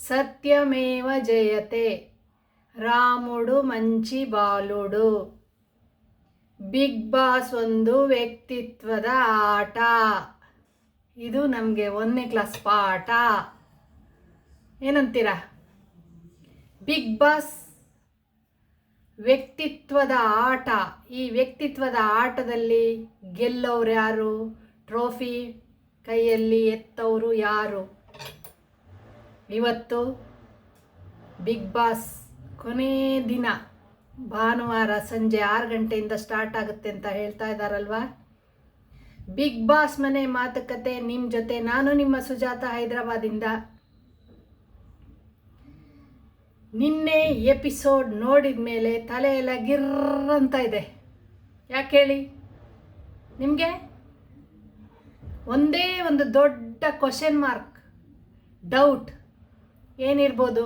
సత్యమేవ జయతే రాముడు మంచి బాలుడు ಬಿಗ್ ಬಾಸ್ ಒಂದು ವ್ಯಕ್ತಿತ್ವದ ಆಟ ಇದು ನಮಗೆ ಒಂದನೇ ಕ್ಲಾಸ್ ಪಾಠ ಏನಂತೀರಾ ಬಿಗ್ ಬಾಸ್ ವ್ಯಕ್ತಿತ್ವದ ಆಟ ಈ ವ್ಯಕ್ತಿತ್ವದ ಆಟದಲ್ಲಿ ಗೆಲ್ಲೋರು ಯಾರು ಟ್ರೋಫಿ ಕೈಯಲ್ಲಿ ಎತ್ತವರು ಯಾರು ಇವತ್ತು ಬಿಗ್ ಬಾಸ್ ಕೊನೇ ದಿನ ಭಾನುವಾರ ಸಂಜೆ ಆರು ಗಂಟೆಯಿಂದ ಸ್ಟಾರ್ಟ್ ಆಗುತ್ತೆ ಅಂತ ಹೇಳ್ತಾ ಇದ್ದಾರಲ್ವಾ? ಬಿಗ್ ಬಾಸ್ ಮನೆ ಮಾತುಕತೆ ನಿಮ್ಮ ಜೊತೆ ನಾನು ನಿಮ್ಮ ಸುಜಾತ ಹೈದರಾಬಾದಿಂದ. ನಿನ್ನೆ ಎಪಿಸೋಡ್ ನೋಡಿದ ಮೇಲೆ ತಲೆ ಎಲ್ಲ ಗಿರ್ರ್ ಅಂತ ಇದೆ. ಯಾಕೆ ಹೇಳಿ? ನಿಮಗೆ? ಒಂದೇ ಒಂದು ದೊಡ್ಡ ಕ್ವಶನ್ ಮಾರ್ಕ್ ಡೌಟ್ ಏನಿರ್ಬೋದು?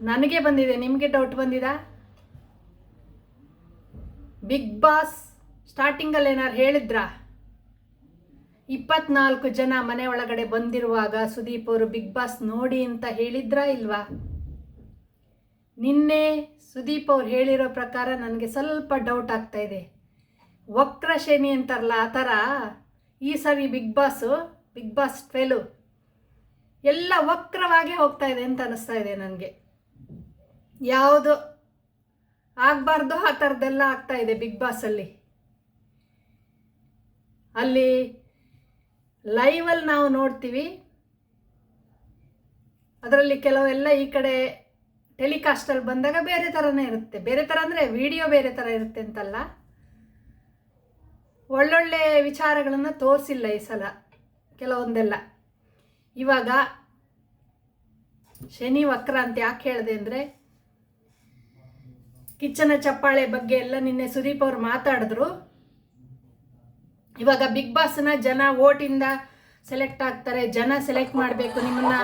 ನನಗೆ ಬಂದಿದೆ, ನಿಮಗೆ ಡೌಟ್ ಬಂದಿದಾ? ಬಿಗ್ ಬಾಸ್ ಸ್ಟಾರ್ಟಿಂಗಲ್ಲಿ ಏನಾರು ಹೇಳಿದ್ರಾ? ಇಪ್ಪತ್ನಾಲ್ಕು ಜನ ಮನೆ ಒಳಗಡೆ ಬಂದಿರುವಾಗ ಸುದೀಪ್ ಅವರು ಬಿಗ್ ಬಾಸ್ ನೋಡಿ ಅಂತ ಹೇಳಿದ್ರಾ ಇಲ್ವಾ? ನಿನ್ನೆ ಸುದೀಪ್ ಅವ್ರು ಹೇಳಿರೋ ಪ್ರಕಾರ ನನಗೆ ಸ್ವಲ್ಪ ಡೌಟ್ ಆಗ್ತಾ ಇದೆ. ವಕ್ರ ಅಂತಾರಲ್ಲ, ಆ ಥರ ಈ ಸರಿ big boss big boss twelve ಎಲ್ಲ ವಕ್ರವಾಗಿ ಹೋಗ್ತಾ ಇದೆ ಅಂತ ಅನಿಸ್ತಾ ಇದೆ ನನಗೆ. ಯಾವುದು ಆಗಬಾರ್ದು ಆ ಥರದ್ದೆಲ್ಲ ಆಗ್ತಾ ಇದೆ ಬಿಗ್ ಬಾಸಲ್ಲಿ ಅಲ್ಲಿ. ಲೈವಲ್ಲಿ ನಾವು ನೋಡ್ತೀವಿ. ಅದರಲ್ಲಿ ಕೆಲವೆಲ್ಲ ಈ ಕಡೆ ಟೆಲಿಕಾಸ್ಟಲ್ಲಿ ಬಂದಾಗ ಬೇರೆ ಥರನೇ ಇರುತ್ತೆ. ಬೇರೆ ಥರ ಅಂದರೆ ವಿಡಿಯೋ ಬೇರೆ ಥರ ಇರುತ್ತೆ ಅಂತಲ್ಲ. ಒಳ್ಳೊಳ್ಳೆ ವಿಚಾರಗಳನ್ನು ತೋರಿಸಿಲ್ಲ ಈ ಸಲ ಕೆಲವೊಂದೆಲ್ಲ. ಇವಾಗ ಶನಿ ವಕ್ರ ಅಂತ ಯಾಕೆ ಹೇಳಿದೆ ಅಂದರೆ ಕಿಚ್ಚನ ಚಪ್ಪಾಳೆ ಬಗ್ಗೆ ಎಲ್ಲ ನಿನ್ನೆ ಸುದೀಪ್ ಅವ್ರು ಮಾತಾಡಿದ್ರು. ಇವಾಗ ಬಿಗ್ ಬಾಸ್ನ ಜನ ಓಟಿಂದ ಸೆಲೆಕ್ಟ್ ಆಗ್ತಾರೆ, ಜನ ಸೆಲೆಕ್ಟ್ ಮಾಡಬೇಕು, ನಿಮ್ಮನ್ನ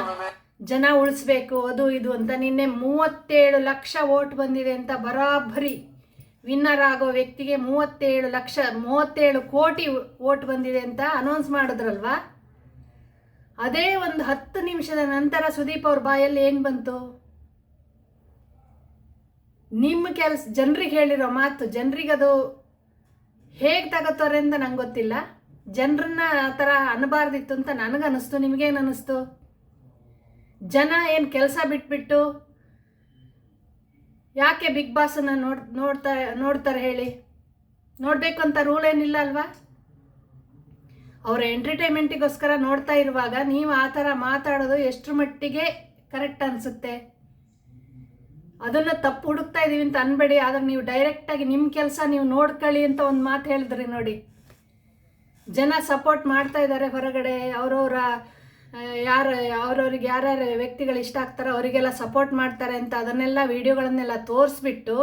ಜನ ಉಳಿಸ್ಬೇಕು, ಅದು ಇದು ಅಂತ ನಿನ್ನೆ ಮೂವತ್ತೇಳು ಲಕ್ಷ ಓಟ್ ಬಂದಿದೆ ಅಂತ ಬರಾಬರಿ ವಿನ್ನರ್ ಆಗೋ ವ್ಯಕ್ತಿಗೆ ಮೂವತ್ತೇಳು ಲಕ್ಷ, ಮೂವತ್ತೇಳು ಕೋಟಿ ಓಟ್ ಬಂದಿದೆ ಅಂತ ಅನೌನ್ಸ್ ಮಾಡಿದ್ರಲ್ವಾ? ಅದೇ ಒಂದು ಹತ್ತು ನಿಮಿಷದ ನಂತರ ಸುದೀಪ್ ಅವ್ರ ಬಾಯಲ್ಲಿ ಏನು ಬಂತು? ನಿಮ್ಮ ಕೆಲಸ, ಜನರಿಗೆ ಹೇಳಿರೋ ಮಾತು, ಜನರಿಗೆ ಅದು ಹೇಗೆ ತಗೋತಾರೆ ಅಂತ ನಂಗೆ ಗೊತ್ತಿಲ್ಲ. ಜನರನ್ನ ಆ ಥರ ಅನ್ನಬಾರ್ದಿತ್ತು ಅಂತ ನನಗನ್ನಿಸ್ತು ನಿಮಗೇನು ಅನ್ನಿಸ್ತು ಜನ ಏನು ಕೆಲಸ ಬಿಟ್ಬಿಟ್ಟು ಯಾಕೆ ಬಿಗ್ ಬಾಸನ್ನು ನೋಡ್, ನೋಡ್ತಾ, ನೋಡ್ತಾರೆ ಹೇಳಿ? ನೋಡಬೇಕು ಅಂತ ರೂಲ್ ಏನಿಲ್ಲ ಅಲ್ವಾ? ಅವರ ಎಂಟರ್ಟೈನ್ಮೆಂಟಿಗೋಸ್ಕರ ನೋಡ್ತಾ ಇರುವಾಗ ನೀವು ಆ ಥರ ಮಾತಾಡೋದು ಎಷ್ಟರ ಮಟ್ಟಿಗೆ ಕರೆಕ್ಟ್ ಅನಿಸುತ್ತೆ? ಅದನ್ನು ತಪ್ಪು ಹುಡುಕ್ತಾ ಇದ್ದೀವಿ ಅಂತ ಅನ್ಬೇಡಿ, ಆದರೆ ನೀವು ಡೈರೆಕ್ಟಾಗಿ ನಿಮ್ಮ ಕೆಲಸ ನೀವು ನೋಡ್ಕೊಳ್ಳಿ ಅಂತ ಒಂದು ಮಾತು ಹೇಳಿದ್ರಿ ನೋಡಿ. ಜನ ಸಪೋರ್ಟ್ ಮಾಡ್ತಾ ಇದ್ದಾರೆ ಹೊರಗಡೆ, ಅವರವರ ಯಾರು, ಅವ್ರವ್ರಿಗೆ ಯಾರ್ಯಾರು ವ್ಯಕ್ತಿಗಳು ಇಷ್ಟ ಆಗ್ತಾರೋ ಅವರಿಗೆಲ್ಲ ಸಪೋರ್ಟ್ ಮಾಡ್ತಾರೆ ಅಂತ ಅದನ್ನೆಲ್ಲ ವಿಡಿಯೋಗಳನ್ನೆಲ್ಲ ತೋರಿಸ್ಬಿಟ್ಟು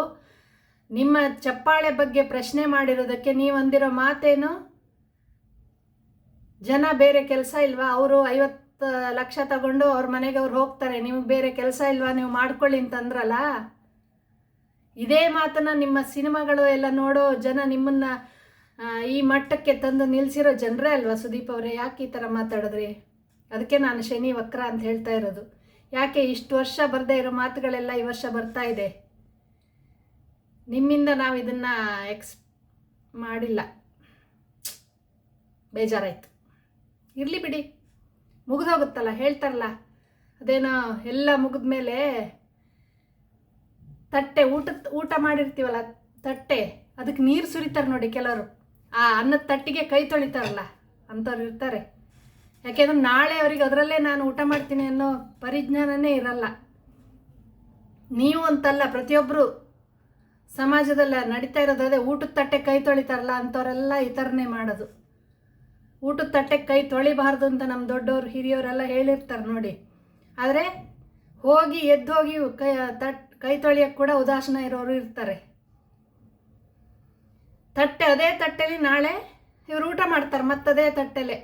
ನಿಮ್ಮ ಚಪ್ಪಾಳೆ ಬಗ್ಗೆ ಪ್ರಶ್ನೆ ಮಾಡಿರೋದಕ್ಕೆ ನೀವು ಅಂದಿರೋ ಮಾತೇನು? ಜನ ಬೇರೆ ಕೆಲಸ ಇಲ್ವಾ? ಅವರು ಐವತ್ತು ಲಕ್ಷ ತಗೊಂಡು ಅವ್ರ ಮನೆಗೆ ಅವ್ರು ಹೋಗ್ತಾರೆ. ನಿಮಗೆ ಬೇರೆ ಕೆಲಸ ಇಲ್ವಾ? ನೀವು ಮಾಡ್ಕೊಳ್ಳಿ ಅಂತಂದ್ರಲ್ಲ? ಇದೇ ಮಾತನ್ನ ನಿಮ್ಮ ಸಿನಿಮಾಗಳು ಎಲ್ಲ ನೋಡೋ ಜನ ನಿಮ್ಮನ್ನ ಈ ಮಟ್ಟಕ್ಕೆ ತಂದು ನಿಲ್ಲಿಸಿರೋ ಜನರೇ ಅಲ್ವಾ ಸುದೀಪ್ ಅವರೇ? ಯಾಕೆ ಈ ಥರ ಮಾತಾಡಿದ್ರಿ? ಅದಕ್ಕೆ ನಾನು ಶನಿ ವಕ್ರ ಅಂತ ಹೇಳ್ತಾ ಇರೋದು. ಯಾಕೆ ಇಷ್ಟು ವರ್ಷ ಬರದೇ ಇರೋ ಮಾತುಗಳೆಲ್ಲ ಈ ವರ್ಷ ಬರ್ತಾ ಇದೆ? ನಿಮ್ಮಿಂದ ನಾವು ಇದನ್ನು ಎಕ್ಸ್ ಮಾಡಿಲ್ಲ. ಬೇಜಾರಾಯಿತು. ಇರಲಿ ಬಿಡಿ. ಮುಗಿದೋಗುತ್ತಲ್ಲ, ಹೇಳ್ತಾರಲ್ಲ. ಅದೇನೋ ಎಲ್ಲ ಮುಗಿದ ಮೇಲೆ ತಟ್ಟೆ ಊಟ ಊಟ ಮಾಡಿರ್ತೀವಲ್ಲ, ತಟ್ಟೆ, ಅದಕ್ಕೆ ನೀರು ಸುರಿತಾರೆ ನೋಡಿ ಕೆಲವರು. ಆ ಅನ್ನದ ತಟ್ಟಿಗೆ ಕೈ ತೊಳಿತಾರಲ್ಲ, ಅಂಥವ್ರು ಇರ್ತಾರೆ. ಯಾಕೆಂದ್ರೆ ನಾಳೆ ಅವರಿಗೆ ಅದರಲ್ಲೇ ನಾನು ಊಟ ಮಾಡ್ತೀನಿ ಅನ್ನೋ ಪರಿಜ್ಞಾನನೇ ಇರಲ್ಲ. ನೀವು ಅಂತಲ್ಲ ಪ್ರತಿಯೊಬ್ಬರು ಸಮಾಜದಲ್ಲ ನಡೀತಾ ಇರೋದು ಅದೇ, ಊಟದ ತಟ್ಟೆ ಕೈ ತೊಳಿತಾರಲ್ಲ, ಅಂಥವರೆಲ್ಲ ಈ ಥರನೇ ಮಾಡೋದು. ಊಟದ ತಟ್ಟೆ ಕೈ ತೊಳಿಬಾರ್ದು ಅಂತ ನಮ್ಮ ದೊಡ್ಡವರು, ಹಿರಿಯವರೆಲ್ಲ ಹೇಳಿರ್ತಾರೆ ನೋಡಿ. ಆದರೆ ಹೋಗಿ ಎದ್ದು ಹೋಗಿ ಕೈ, ತಟ್, ಕೈ ತೊಳಿಯೋಕ್ಕೆ ಕೂಡ ಉದಾಸೀನ ಇರೋರು ಇರ್ತಾರೆ. ತಟ್ಟೆ ಅದೇ ತಟ್ಟೆಲಿ ನಾಳೆ ಇವ್ರು ಊಟ ಮಾಡ್ತಾರೆ, ಮತ್ತದೇ ತಟ್ಟೆಲೆ.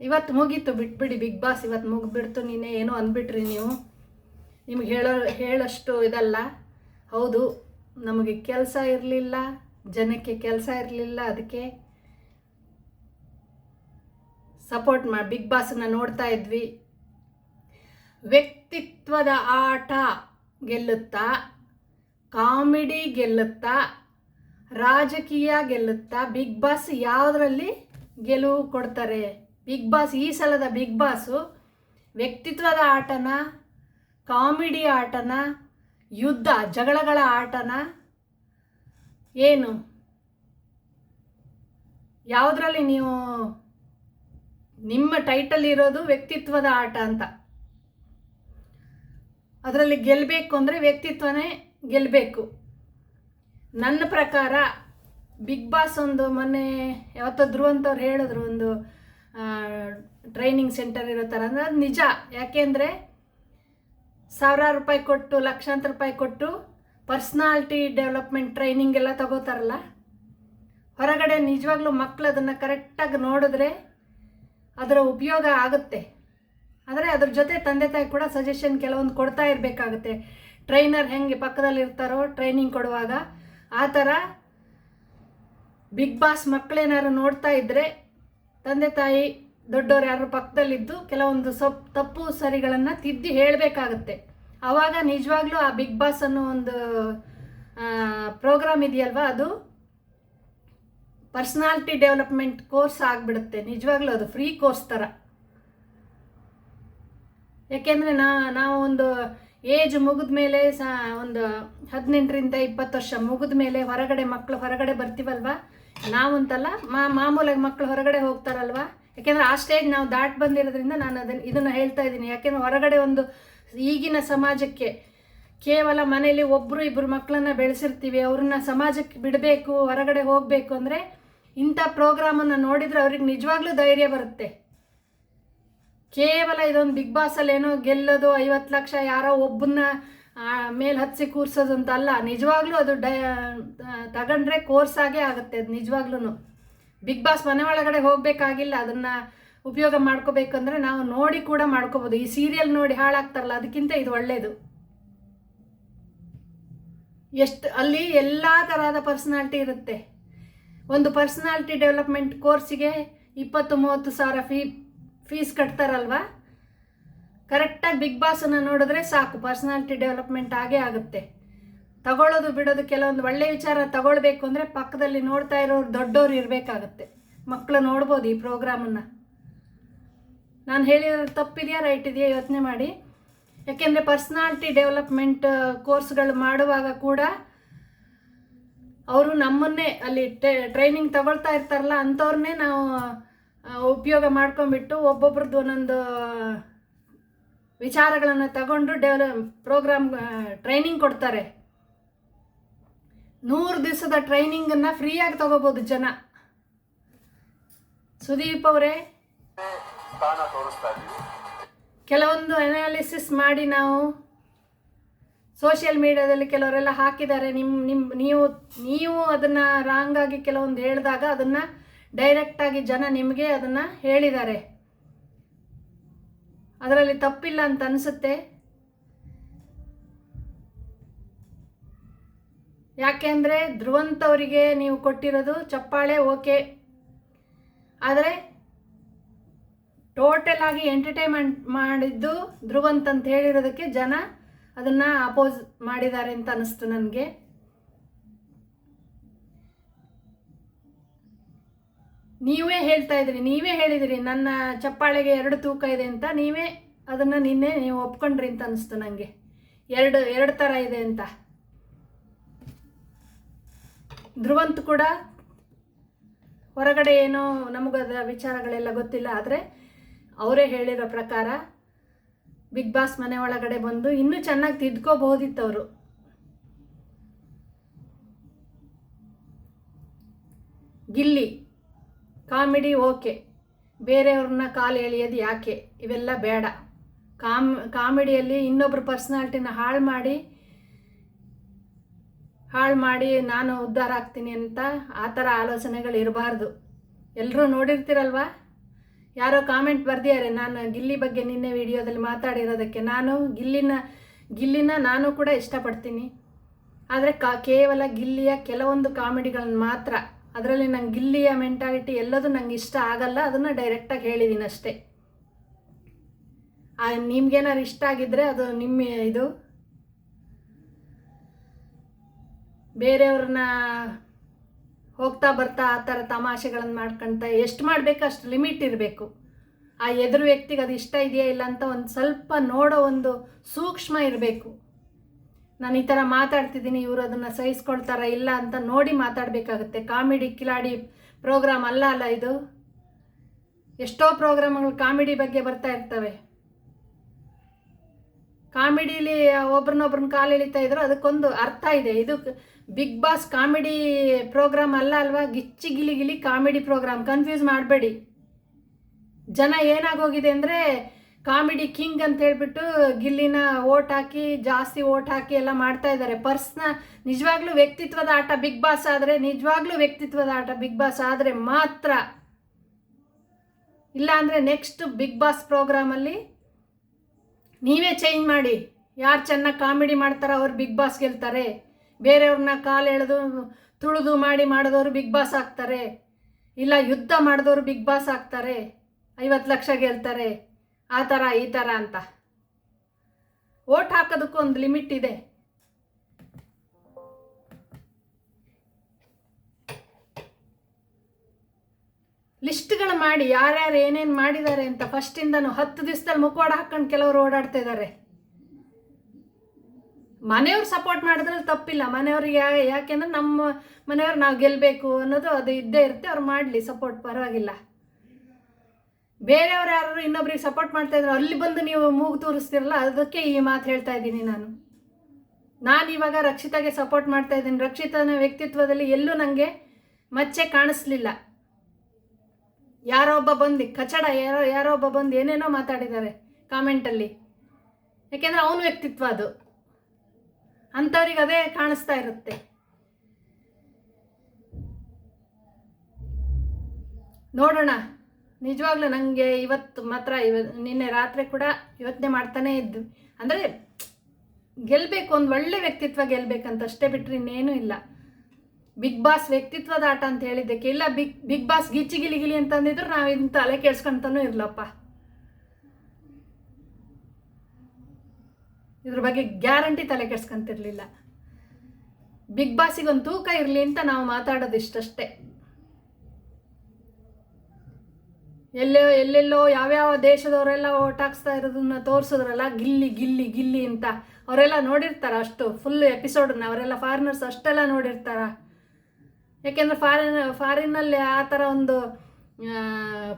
ಇವತ್ತು ಮುಗೀತು, ಬಿಟ್ಬಿಡಿ, ಬಿಗ್ ಬಾಸ್ ಇವತ್ತು ಮುಗಿದ್ಬಿಡ್ತು, ನೀನೇ ಏನೋ ಅಂದ್ಬಿಟ್ರಿ ನೀವು. ನಿಮ್ಗೆ ಹೇಳೋ, ಹೇಳೋಷ್ಟು ಇದಲ್ಲ. ಹೌದು, ನಮಗೆ ಕೆಲಸ ಇರಲಿಲ್ಲ, ಜನಕ್ಕೆ ಕೆಲಸ ಇರಲಿಲ್ಲ, ಅದಕ್ಕೆ ಸಪೋರ್ಟ್ ಮಾ, ಬಿಗ್ ಬಾಸನ್ನು ನೋಡ್ತಾ ಇದ್ವಿ. ವ್ಯಕ್ತಿತ್ವದ ಆಟ ಗೆಲ್ಲುತ್ತಾ, ಕಾಮಿಡಿ ಗೆಲ್ಲುತ್ತಾ, ರಾಜಕೀಯ ಗೆಲ್ಲುತ್ತಾ ಬಿಗ್ ಬಾಸ್ ಯಾವುದರಲ್ಲಿ ಗೆಲುವು ಕೊಡ್ತಾರೆ? ಬಿಗ್ ಬಾಸ್, ಈ ಸಲದ ಬಿಗ್ ಬಾಸು ವ್ಯಕ್ತಿತ್ವದ ಆಟನ, ಕಾಮಿಡಿ ಆಟನ, ಯುದ್ಧ, ಜಗಳಗಳ ಆಟನ, ಏನು? ಯಾವುದರಲ್ಲಿ ನೀವು ನಿಮ್ಮ ಟೈಟಲ್ ಇರೋದು ವ್ಯಕ್ತಿತ್ವದ ಆಟ ಅಂತ. ಅದರಲ್ಲಿ ಗೆಲ್ಲಬೇಕು ಅಂದರೆ ವ್ಯಕ್ತಿತ್ವನೇ ಗೆಲ್ಲಬೇಕು ನನ್ನ ಪ್ರಕಾರ ಬಿಗ್ ಬಾಸ್ ಒಂದು ಮೊನ್ನೆ ಯಾವತ್ತೋ ಧ್ರುವಂತವ್ರು ಹೇಳಿದ್ರು ಒಂದು ಟ್ರೈನಿಂಗ್ ಸೆಂಟರ್ ಇರೋ ಥರ ಅಂದರೆ ಅದು ನಿಜ. ಯಾಕೆಂದರೆ ಸಾವಿರಾರು ರೂಪಾಯಿ ಕೊಟ್ಟು, ಲಕ್ಷಾಂತರ ರೂಪಾಯಿ ಕೊಟ್ಟು ಪರ್ಸ್ನಾಲ್ಟಿ ಡೆವಲಪ್ಮೆಂಟ್ ಟ್ರೈನಿಂಗ್ ಎಲ್ಲ ತಗೋತಾರಲ್ಲ? ಹೊರಗಡೆ ನಿಜವಾಗ್ಲೂ ಮಕ್ಕಳು ಅದನ್ನು ಕರೆಕ್ಟಾಗಿ ನೋಡಿದ್ರೆ ಅದರ ಉಪಯೋಗ ಆಗುತ್ತೆ. ಆದರೆ ಅದ್ರ ಜೊತೆ ತಂದೆ ತಾಯಿ ಕೂಡ ಸಜೆಷನ್ ಕೆಲವೊಂದು ಕೊಡ್ತಾ ಇರಬೇಕಾಗುತ್ತೆ. ಟ್ರೈನರ್ ಹೆಂಗೆ ಪಕ್ಕದಲ್ಲಿ ಇರ್ತಾರೋ ಟ್ರೈನಿಂಗ್ ಕೊಡುವಾಗ ಆ ಥರ ಬಿಗ್ ಬಾಸ್ ಮಕ್ಕಳೇನಾದ್ರು ನೋಡ್ತಾ ಇದ್ದರೆ ತಂದೆ ತಾಯಿ ದೊಡ್ಡವ್ರು ಯಾರು ಪಕ್ಕದಲ್ಲಿದ್ದು ಕೆಲವೊಂದು ಸೊಪ್ ತಪ್ಪು ಸರಿಗಳನ್ನು ತಿದ್ದಿ ಹೇಳಬೇಕಾಗತ್ತೆ. ಆವಾಗ ನಿಜವಾಗ್ಲೂ ಆ ಬಿಗ್ ಬಾಸ್ ಅನ್ನೋ ಒಂದು ಪ್ರೋಗ್ರಾಮ್ ಇದೆಯಲ್ವಾ ಅದು? ಪರ್ಸ್ನಾಲಿಟಿ ಡೆವಲಪ್ಮೆಂಟ್ ಕೋರ್ಸ್ ಆಗಿಬಿಡುತ್ತೆ. ನಿಜವಾಗ್ಲೂ ಅದು ಫ್ರೀ ಕೋರ್ಸ್ ಥರ ಯಾಕೆಂದರೆ ನಾ, ನಾವು ಒಂದು ಏಜ್ ಮುಗಿದ ಮೇಲೆ ಸ, ಒಂದು ಹದಿನೆಂಟರಿಂದ ಇಪ್ಪತ್ತು ವರ್ಷ ಮುಗಿದ ಮೇಲೆ ಹೊರಗಡೆ ಮಕ್ಕಳು ಹೊರಗಡೆ ಬರ್ತೀವಲ್ವ? ನಾವಂತಲ್ಲ, ಮಾ, ಮಾಮೂಲಾಗಿ ಮಕ್ಕಳು ಹೊರಗಡೆ ಹೋಗ್ತಾರಲ್ವ? ಯಾಕೆಂದರೆ ಆ ಸ್ಟೇಜ್ ನಾವು ದಾಟ್ ಬಂದಿರೋದ್ರಿಂದ ನಾನು ಅದನ್ನು ಇದನ್ನು ಹೇಳ್ತಾ ಇದ್ದೀನಿ. ಯಾಕೆಂದರೆ ಹೊರಗಡೆ ಒಂದು ಈಗಿನ ಸಮಾಜಕ್ಕೆ ಕೇವಲ ಮನೆಯಲ್ಲಿ ಒಬ್ಬರು ಇಬ್ಬರು ಮಕ್ಕಳನ್ನ ಬೆಳೆಸಿರ್ತೀವಿ. ಅವ್ರನ್ನ ಸಮಾಜಕ್ಕೆ ಬಿಡಬೇಕು, ಹೊರಗಡೆ ಹೋಗಬೇಕು ಅಂದರೆ ಇಂಥ ಪ್ರೋಗ್ರಾಮನ್ನು ನೋಡಿದರೆ ಅವ್ರಿಗೆ ನಿಜವಾಗ್ಲೂ ಧೈರ್ಯ ಬರುತ್ತೆ. ಕೇವಲ ಇದೊಂದು ಬಿಗ್ ಬಾಸಲ್ಲಿ ಏನೋ ಗೆಲ್ಲೋದು, ಐವತ್ತು ಲಕ್ಷ ಯಾರೋ ಒಬ್ಬನ್ನ ಮೇಲೆ ಹತ್ಸಿ ಕೂರ್ಸೋದು ಅಂತ ಅಲ್ಲ, ನಿಜವಾಗ್ಲೂ ಅದು ತಗೊಂಡ್ರೆ ಕೋರ್ಸ್ ಆಗೇ ಆಗುತ್ತೆ ಅದು ನಿಜವಾಗ್ಲೂ ಬಿಗ್ ಬಾಸ್ ಮನೆ ಒಳಗಡೆ ಹೋಗಬೇಕಾಗಿಲ್ಲ, ಅದನ್ನು ಉಪಯೋಗ ಮಾಡ್ಕೋಬೇಕಂದ್ರೆ ನಾವು ನೋಡಿ ಕೂಡ ಮಾಡ್ಕೋಬೋದು. ಈ ಸೀರಿಯಲ್ ನೋಡಿ ಹಾಳಾಗ್ತಾರಲ್ಲ, ಅದಕ್ಕಿಂತ ಇದು ಒಳ್ಳೆಯದು ಎಷ್ಟು, ಅಲ್ಲಿ ಎಲ್ಲ ಥರದ ಪರ್ಸನಾಲಿಟಿ ಇರುತ್ತೆ. ಒಂದು ಪರ್ಸನಾಲಿಟಿ ಡೆವಲಪ್ಮೆಂಟ್ ಕೋರ್ಸಿಗೆ ಇಪ್ಪತ್ತು ಮೂವತ್ತು ಸಾವಿರ ಫೀ ಫೀಸ್ ಕಟ್ತಾರಲ್ವ? ಕರೆಕ್ಟಾಗಿ ಬಿಗ್ ಬಾಸನ್ನು ನೋಡಿದ್ರೆ ಸಾಕು ಪರ್ಸನಾಲಿಟಿ ಡೆವಲಪ್ಮೆಂಟ್ ಆಗೇ ಆಗುತ್ತೆ. ತಗೊಳ್ಳೋದು ಬಿಡೋದು ಕೆಲವೊಂದು ಒಳ್ಳೆ ವಿಚಾರ ತಗೊಳ್ಬೇಕು ಅಂದರೆ ಪಕ್ಕದಲ್ಲಿ ನೋಡ್ತಾ ಇರೋರು ದೊಡ್ಡವರು ಇರಬೇಕಾಗತ್ತೆ. ಮಕ್ಕಳು ನೋಡ್ಬೋದು ಈ ಪ್ರೋಗ್ರಾಮನ್ನು ನಾನು ಹೇಳಿರೋದು ತಪ್ಪಿದೆಯಾ ರೈಟ್ ಇದೆಯಾ ಯೋಚನೆ ಮಾಡಿ. ಯಾಕೆಂದರೆ ಪರ್ಸ್ನಾಲಿಟಿ ಡೆವಲಪ್ಮೆಂಟ್ ಕೋರ್ಸ್ಗಳು ಮಾಡುವಾಗ ಕೂಡ ಅವರು ನಮ್ಮನ್ನೇ ಅಲ್ಲಿ ಟ್ರೈನಿಂಗ್ ತಗೊಳ್ತಾ ಇರ್ತಾರಲ್ಲ ಅಂಥವ್ರನ್ನೇ ನಾವು ಉಪಯೋಗ ಮಾಡ್ಕೊಂಡ್ಬಿಟ್ಟು ಒಬ್ಬೊಬ್ರದ್ದು ಒಂದೊಂದು ವಿಚಾರಗಳನ್ನು ತಗೊಂಡು ಡೆವಲಪ್ ಪ್ರೋಗ್ರಾಮ್ ಟ್ರೈನಿಂಗ್ ಕೊಡ್ತಾರೆ. ನೂರು ದಿವಸದ ಟ್ರೈನಿಂಗನ್ನು ಫ್ರೀಯಾಗಿ ತಗೋಬೋದು ಜನ. ಸುದೀಪ್ ಅವರೇ ಕೆಲವೊಂದು ಅನಾಲಿಸಿಸ್ ಮಾಡಿ ನಾವು. ಸೋಷಿಯಲ್ ಮೀಡಿಯಾದಲ್ಲಿ ಕೆಲವರೆಲ್ಲ ಹಾಕಿದ್ದಾರೆ. ನಿಮ್ಮ ನಿಮ್ಮ ನೀವು ನೀವು ಅದನ್ನು ರಾಂಗಾಗಿ ಕೆಲವೊಂದು ಹೇಳಿದಾಗ ಅದನ್ನು ಡೈರೆಕ್ಟಾಗಿ ಜನ ನಿಮಗೆ ಅದನ್ನು ಹೇಳಿದ್ದಾರೆ. ಅದರಲ್ಲಿ ತಪ್ಪಿಲ್ಲ ಅಂತ ಅನಿಸುತ್ತೆ. ಯಾಕೆಂದರೆ ಧ್ರುವಂತವರಿಗೆ ನೀವು ಕೊಟ್ಟಿರೋದು ಚಪ್ಪಾಳೆ ಓಕೆ. ಆದರೆ ಟೋಟಲ್ ಆಗಿ ಎಂಟರ್ಟೈನ್ಮೆಂಟ್ ಮಾಡಿದ್ದು ಧ್ರುವಂತ ಅಂತ ಹೇಳಿರೋದಕ್ಕೆ ಜನ ಅದನ್ನು ಅಪೋಸ್ ಮಾಡಿದ್ದಾರೆ ಅಂತ ಅನಿಸ್ತು ನನಗೆ. ನೀವೇ ಹೇಳ್ತಾ ಇದ್ರಿ ನೀವೇ ಹೇಳಿದಿರಿ, ನನ್ನ ಚಪ್ಪಾಳೆಗೆ ಎರಡು ತೂಕ ಇದೆ ಅಂತ, ನೀವೇ ಅದನ್ನು ನಿನ್ನೆ ನೀವು ಒಪ್ಕೊಂಡ್ರಿ ಅಂತ ಅನಿಸ್ತು ನನಗೆ ಎರಡು ಎರಡು ಥರ ಇದೆ ಅಂತ. ಧ್ರುವಂತ್ ಕೂಡ ಹೊರಗಡೆ ಏನೋ ನಮಗದ ವಿಚಾರಗಳೆಲ್ಲ ಗೊತ್ತಿಲ್ಲ, ಆದರೆ ಅವರೇ ಹೇಳಿರೋ ಪ್ರಕಾರ ಬಿಗ್ ಬಾಸ್ ಮನೆ ಒಳಗಡೆ ಬಂದು ಇನ್ನೂ ಚೆನ್ನಾಗಿ ತಿದ್ಕೋಬಹುದಿತ್ತು ಅವರು ಗಿಲ್ಲಿ, ಕಾಮಿಡಿ ಓಕೆ. ಬೇರೆಯವ್ರನ್ನ ಕಾಲು ಎಳೆಯೋದು ಯಾಕೆ? ಇವೆಲ್ಲ ಬೇಡ. ಕಾಮ್, ಕಾಮಿಡಿಯಲ್ಲಿ ಇನ್ನೊಬ್ರು ಪರ್ಸ್ನಾಲಿಟಿನ ಹಾಳು ಮಾಡಿ ಹಾಳು ಮಾಡಿ ನಾನು ಉದ್ಧಾರ ಆಗ್ತೀನಿ ಅಂತ ಆ ಥರ ಆಲೋಚನೆಗಳು ಇರಬಾರ್ದು ಎಲ್ಲರೂ ನೋಡಿರ್ತೀರಲ್ವಾ? ಯಾರೋ ಕಾಮೆಂಟ್ ಬರ್ದಿದ್ದಾರೆ, ನಾನು ಗಿಲ್ಲಿ ಬಗ್ಗೆ ನಿನ್ನೆ ವಿಡಿಯೋದಲ್ಲಿ ಮಾತಾಡಿರೋದಕ್ಕೆ. ನಾನು ಗಿಲ್ಲಿನ ಗಿಲ್ಲಿನ ನಾನು ಕೂಡ ಇಷ್ಟಪಡ್ತೀನಿ. ಆದರೆ ಕಾ, ಕೇವಲ ಗಿಲ್ಲಿಯ ಕೆಲವೊಂದು ಕಾಮಿಡಿಗಳನ್ನ ಮಾತ್ರ. ಅದರಲ್ಲಿ ನಂಗೆ ಗಿಲ್ಲಿಯ ಮೆಂಟಾಲಿಟಿ ಎಲ್ಲದೂ ನಂಗೆ ಇಷ್ಟ ಆಗಲ್ಲ, ಅದನ್ನು ಡೈರೆಕ್ಟಾಗಿ ಹೇಳಿದ್ದೀನಿ ಅಷ್ಟೇ. ನಿಮ್ಗೇನಾದ್ರು ಇಷ್ಟ ಆಗಿದ್ರೆ ಅದು ನಿಮ್ಮ ಇದು. ಬೇರೆಯವ್ರನ್ನ ಹೋಗ್ತಾ ಬರ್ತಾ ಆ ಥರ ತಮಾಷೆಗಳನ್ನು ಮಾಡ್ಕೊಳ್ತಾ ಎಷ್ಟು ಮಾಡಬೇಕು ಅಷ್ಟು ಲಿಮಿಟ್ ಇರಬೇಕು. ಆ ಎದುರು ವ್ಯಕ್ತಿಗೆ ಅದು ಇಷ್ಟ ಇದೆಯಾ ಇಲ್ಲ ಅಂತ ಒಂದು ಸ್ವಲ್ಪ ನೋಡೋ ಒಂದು ಸೂಕ್ಷ್ಮ ಇರಬೇಕು. ನಾನು ಈ ಥರ ಮಾತಾಡ್ತಿದ್ದೀನಿ, ಇವರು ಅದನ್ನು ಸಹಿಸ್ಕೊಳ್ತಾರ ಇಲ್ಲ ಅಂತ ನೋಡಿ ಮಾತಾಡಬೇಕಾಗುತ್ತೆ. ಕಾಮಿಡಿ, ಕಿಲಾಡಿ ಪ್ರೋಗ್ರಾಮ್ ಅಲ್ಲ ಅಲ್ಲ ಇದು. ಎಷ್ಟೋ ಪ್ರೋಗ್ರಾಮ್ಗಳು ಕಾಮಿಡಿ ಬಗ್ಗೆ ಬರ್ತಾ ಇರ್ತವೆ. ಕಾಮಿಡಿಲಿ ಒಬ್ರನ್ನೊಬ್ರನ್ನ ಕಾಲು ಎಳಿತಾ ಇದ್ರು ಅದಕ್ಕೊಂದು ಅರ್ಥ ಇದೆ. ಇದು ಬಿಗ್ ಬಾಸ್ ಕಾಮಿಡಿ ಪ್ರೋಗ್ರಾಮ್ ಅಲ್ಲ ಅಲ್ವಾ? Gicchi Gili Gili comedy program confuse ಮಾಡಬೇಡಿ. ಜನ ಏನಾಗೋಗಿದೆ ಅಂದರೆ ಕಾಮಿಡಿ ಕಿಂಗ್ ಅಂತ ಹೇಳ್ಬಿಟ್ಟು ಗಿಲ್ಲಿನ ಓಟ್ ಹಾಕಿ, ಜಾಸ್ತಿ ಓಟ್ ಹಾಕಿ ಎಲ್ಲ ಮಾಡ್ತಾ ಇದ್ದಾರೆ. ಪರ್ಸ್ನ ನಿಜವಾಗ್ಲೂ ವ್ಯಕ್ತಿತ್ವದ ಆಟ ಬಿಗ್ ಬಾಸ್ ಆದರೆ, ನಿಜವಾಗ್ಲೂ ವ್ಯಕ್ತಿತ್ವದ ಆಟ ಬಿಗ್ ಬಾಸ್ ಆದರೆ ಮಾತ್ರ. ಇಲ್ಲ ಅಂದರೆ ನೆಕ್ಸ್ಟ್ ಬಿಗ್ ಬಾಸ್ ಪ್ರೋಗ್ರಾಮಲ್ಲಿ ನೀವೇ ಚೇಂಜ್ ಮಾಡಿ. ಯಾರು ಚೆನ್ನಾಗಿ ಕಾಮಿಡಿ ಮಾಡ್ತಾರೋ ಅವ್ರು ಬಿಗ್ ಬಾಸ್ ಗೆಲ್ತಾರೆ. ಬೇರೆಯವ್ರನ್ನ ಕಾಲು ಎಳೆದು ತುಳಿದು ಮಾಡಿ ಮಾಡಿದವರು ಬಿಗ್ ಬಾಸ್ ಆಗ್ತಾರೆ. ಇಲ್ಲ ಯುದ್ಧ ಮಾಡಿದವರು ಬಿಗ್ ಬಾಸ್ ಆಗ್ತಾರೆ. ಐವತ್ತು ಲಕ್ಷ ಗೆಲ್ತಾರೆ. ಆ ಥರ ಈ ಥರ ಅಂತ. ಓಟ್ ಹಾಕೋದಕ್ಕೂ ಒಂದು ಲಿಮಿಟ್ ಇದೆ. ಲಿಸ್ಟ್ಗಳು ಮಾಡಿ ಯಾರ್ಯಾರು ಏನೇನು ಮಾಡಿದ್ದಾರೆ ಅಂತ ಫಸ್ಟಿಂದನೂ ಹತ್ತು ದಿವಸದಲ್ಲಿ ಮುಖವಾಡ ಹಾಕೊಂಡು ಕೆಲವರು ಓಡಾಡ್ತಾ ಇದ್ದಾರೆ. ಮನೆಯವ್ರು ಸಪೋರ್ಟ್ ಮಾಡಿದ್ರಲ್ಲಿ ತಪ್ಪಿಲ್ಲ. ಮನೆಯವ್ರಿಗೆ ಯಾಕೆಂದ್ರೆ ನಮ್ಮ ಮನೆಯವ್ರು ನಾವು ಗೆಲ್ಲಬೇಕು ಅನ್ನೋದು ಅದು ಇದ್ದೇ ಇರುತ್ತೆ. ಅವ್ರು ಮಾಡಲಿ ಸಪೋರ್ಟ್ ಪರವಾಗಿಲ್ಲ. ಬೇರೆಯವ್ರು ಯಾರು ಇನ್ನೊಬ್ರಿಗೆ ಸಪೋರ್ಟ್ ಮಾಡ್ತಾ ಇದ್ರು ಅಲ್ಲಿ ಬಂದು ನೀವು ಮೂಗು ತೋರಿಸ್ತಿರಲ್ಲ, ಅದಕ್ಕೆ ಈ ಮಾತು ಹೇಳ್ತಾ ಇದ್ದೀನಿ ನಾನು. ನಾನು ಇವಾಗ ರಕ್ಷಿತಾಗೆ ಸಪೋರ್ಟ್ ಮಾಡ್ತಾ ಇದ್ದೀನಿ. ರಕ್ಷಿತನ ವ್ಯಕ್ತಿತ್ವದಲ್ಲಿ ಎಲ್ಲೂ ನನಗೆ ಮಚ್ಚೆ ಕಾಣಿಸ್ಲಿಲ್ಲ. ಯಾರೋ ಒಬ್ಬ ಬಂದು ಕಚಡ ಯಾರೋ ಯಾರೋ ಒಬ್ಬ ಬಂದು ಏನೇನೋ ಮಾತಾಡಿದ್ದಾರೆ ಕಾಮೆಂಟಲ್ಲಿ. ಯಾಕೆಂದರೆ ಅವನ ವ್ಯಕ್ತಿತ್ವ ಅದು. ಅಂಥವ್ರಿಗೆ ಅದೇ ಕಾಣಿಸ್ತಾ ಇರುತ್ತೆ. ನೋಡೋಣ. ನಿಜವಾಗ್ಲೂ ನನಗೆ ಇವತ್ತು ಮಾತ್ರ ಇವ, ನಿನ್ನೆ ರಾತ್ರಿ ಕೂಡ ಯೋಚನೆ ಮಾಡ್ತಾನೇ ಇದ್ದು. ಅಂದರೆ ಗೆಲ್ಲಬೇಕು ಒಂದು ಒಳ್ಳೆ ವ್ಯಕ್ತಿತ್ವ ಗೆಲ್ಲಬೇಕಂತ ಅಷ್ಟೇ ಬಿಟ್ಟರೆ ಇನ್ನೇನೂ ಇಲ್ಲ. ಬಿಗ್ ಬಾಸ್ ವ್ಯಕ್ತಿತ್ವದ ಆಟ ಅಂತ ಹೇಳಿದ್ದಕ್ಕೆ, ಇಲ್ಲ big big boss Gicchi Gili Gili ಅಂತಂದಿದ್ರು ನಾವು ಇಂಥ ತಲೆ ಕೆಡ್ಸ್ಕೊಂತಾನೂ ಇರ್ಲಪ್ಪ. ಇದ್ರ ಬಗ್ಗೆ ಗ್ಯಾರಂಟಿ ತಲೆ ಕೆಡ್ಸ್ಕೊಂತಿರ್ಲಿಲ್ಲ. ಬಿಗ್ ಬಾಸಿಗೆ ಒಂದು ತೂಕ ಇರಲಿ ಅಂತ ನಾವು ಮಾತಾಡೋದು ಇಷ್ಟಷ್ಟೇ. ಎಲ್ಲೋ, ಎಲ್ಲೆಲ್ಲೋ ಯಾವ್ಯಾವ ದೇಶದವರೆಲ್ಲ ಓಟ್ ಹಾಕ್ಸ್ತಾ ಇರೋದನ್ನ ತೋರಿಸಿದ್ರಲ್ಲ, ಗಿಲ್ಲಿ ಗಿಲ್ಲಿ ಗಿಲ್ಲಿ ಅಂತ. ಅವರೆಲ್ಲ ನೋಡಿರ್ತಾರ ಅಷ್ಟು ಫುಲ್ ಎಪಿಸೋಡನ್ನ ಅವರೆಲ್ಲ ಫಾರಿನರ್ಸ್ ಅಷ್ಟೆಲ್ಲ ನೋಡಿರ್ತಾರ. ಯಾಕೆಂದ್ರೆ ಫಾರಿನ್ ಫಾರಿನಲ್ಲಿ ಆ ಥರ ಒಂದು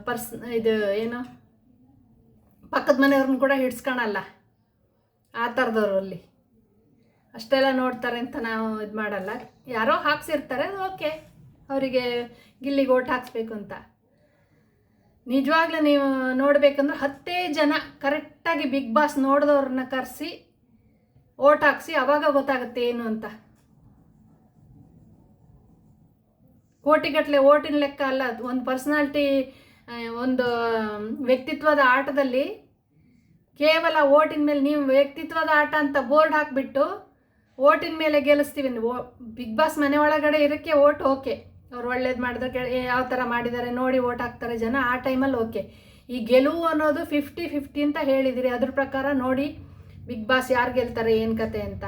ಪರ್ಸ್ ಇದು ಏನು, ಪಕ್ಕದ ಮನೆಯವ್ರನ್ನ ಕೂಡ ಹಿಡ್ಸ್ಕೊಳಲ್ಲ. ಆ ಥರದವ್ರು ಅಲ್ಲಿ. ಅಷ್ಟೆಲ್ಲ ನೋಡ್ತಾರೆ ಅಂತ ನಾವು ಇದು ಮಾಡಲ್ಲ. ಯಾರೋ ಹಾಕ್ಸಿರ್ತಾರೆ, ಅದು ಓಕೆ. ಅವರಿಗೆ ಗಿಲ್ಲಿಗೆ ಓಟ್ ಹಾಕ್ಸ್ಬೇಕು ಅಂತ. ನಿಜವಾಗ್ಲೂ ನೀವು ನೋಡಬೇಕಂದ್ರೆ ಹತ್ತೇ ಜನ ಕರೆಕ್ಟಾಗಿ ಬಿಗ್ ಬಾಸ್ ನೋಡಿದವ್ರನ್ನ ಕರೆಸಿ, ಓಟ್ ಹಾಕ್ಸಿ ಅವಾಗ ಗೊತ್ತಾಗುತ್ತೆ ಏನು ಅಂತ. ಕೋಟಿಗಟ್ಟಲೆ ಓಟಿನ ಲೆಕ್ಕ ಅಲ್ಲ ಒಂದು ಪರ್ಸ್ನಾಲ್ಟಿ ಒಂದು ವ್ಯಕ್ತಿತ್ವದ ಆಟದಲ್ಲಿ ಕೇವಲ ಓಟಿನ ಮೇಲೆ ನೀವು ವ್ಯಕ್ತಿತ್ವದ ಆಟ ಅಂತ ಬೋರ್ಡ್ ಹಾಕಿಬಿಟ್ಟು ಓಟಿನ ಮೇಲೆ ಗೆಲ್ಲಿಸ್ತೀವಿ ಓ ಬಿಗ್ ಬಾಸ್ ಮನೆ ಒಳಗಡೆ ಇರೋಕ್ಕೆ ಓಟ್ ಓಕೆ. ಅವ್ರು ಒಳ್ಳೇದು ಮಾಡಿದ್ರೆ ಯಾವ ಥರ ಮಾಡಿದ್ದಾರೆ ನೋಡಿ ಓಟ್ ಹಾಕ್ತಾರೆ ಜನ, ಆ ಟೈಮಲ್ಲಿ ಓಕೆ. ಈ ಗೆಲುವು ಅನ್ನೋದು ಫಿಫ್ಟಿ ಫಿಫ್ಟಿ ಅಂತ ಹೇಳಿದಿರಿ, ಅದ್ರ ಪ್ರಕಾರ ನೋಡಿ ಬಿಗ್ ಬಾಸ್ ಯಾರು ಗೆಲ್ತಾರೆ, ಏನು ಕತೆ ಅಂತ.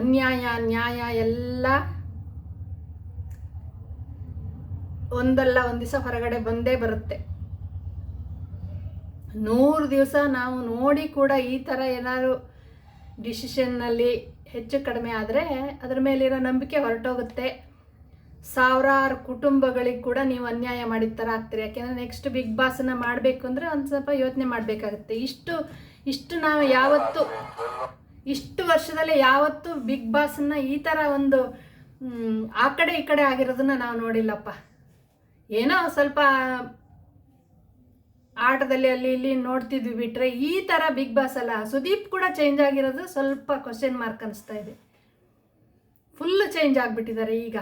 ಅನ್ಯಾಯ, ನ್ಯಾಯ, ಎಲ್ಲ ಒಂದಲ್ಲ, ಒಂದು ದಿವಸ ಹೊರಗಡೆ ಬಂದೇ ಬರುತ್ತೆ. ನೂರು ದಿವಸ ನಾವು ನೋಡಿ ಕೂಡ ಈ ಥರ ಏನಾದ್ರು ಡಿಸಿಷನ್ನಲ್ಲಿ ಹೆಚ್ಚು ಕಡಿಮೆ ಆದರೆ ಅದರ ಮೇಲಿರೋ ನಂಬಿಕೆ ಹೊರಟೋಗುತ್ತೆ. ಸಾವಿರಾರು ಕುಟುಂಬಗಳಿಗೆ ಕೂಡ ನೀವು ಅನ್ಯಾಯ ಮಾಡಿದ ಥರ ಆಗ್ತೀರಿ. ಯಾಕೆಂದರೆ ನೆಕ್ಸ್ಟ್ ಬಿಗ್ ಬಾಸನ್ನು ಮಾಡಬೇಕು ಅಂದರೆ ಒಂದು ಸ್ವಲ್ಪ ಯೋಚನೆ ಮಾಡಬೇಕಾಗುತ್ತೆ. ಇಷ್ಟು ಇಷ್ಟು ನಾವು ಯಾವತ್ತು, ಇಷ್ಟು ವರ್ಷದಲ್ಲಿ ಯಾವತ್ತು ಬಿಗ್ ಬಾಸನ್ನು ಈ ಥರ ಒಂದು ಆ ಕಡೆ ಈ ಕಡೆ ಆಗಿರೋದನ್ನ ನಾವು ನೋಡಿಲ್ಲಪ್ಪ. ಏನೋ ಸ್ವಲ್ಪ ಆಟದಲ್ಲಿ ಅಲ್ಲಿ ಇಲ್ಲಿ ನೋಡ್ತಿದ್ವಿ ಬಿಟ್ರೆ ಈ ಥರ ಬಿಗ್ ಬಾಸ್ ಅಲ್ಲ. ಸುದೀಪ್ ಕೂಡ ಚೇಂಜ್ ಆಗಿರೋದು ಸ್ವಲ್ಪ ಕ್ವಶನ್ ಮಾರ್ಕ್ ಅನಿಸ್ತಾ ಇದೆ. ಫುಲ್ ಚೇಂಜ್ ಆಗಿಬಿಟ್ಟಿದ್ದಾರೆ ಈಗ.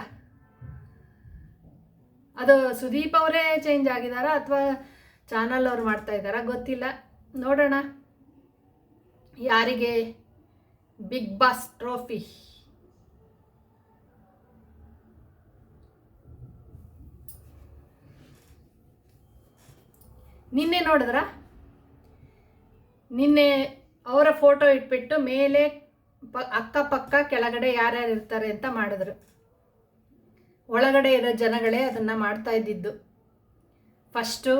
ಅದು ಸುದೀಪ್ ಅವರೇ ಚೇಂಜ್ ಆಗಿದಾರಾ ಅಥವಾ ಚಾನಲ್ ಅವ್ರು ಮಾಡ್ತಾ ಇದ್ದಾರಾ ಗೊತ್ತಿಲ್ಲ. ನೋಡೋಣ. ಯಾರಿಗೆ ಬಿಗ್ ಬಾಸ್ ಟ್ರೋಫಿ ನಿನ್ನೆ ನೋಡಿದ್ರ? ನಿನ್ನೆ ಅವರ ಫೋಟೋ ಇಟ್ಬಿಟ್ಟು ಮೇಲೆ ಪ ಅಕ್ಕಪಕ್ಕ ಕೆಳಗಡೆ ಯಾರ್ಯಾರು ಇರ್ತಾರೆ ಅಂತ ಮಾಡಿದ್ರು. ಒಳಗಡೆ ಇರೋ ಜನಗಳೇ ಅದನ್ನು ಮಾಡ್ತಾ ಇದ್ದಿದ್ದು. ಫಸ್ಟು,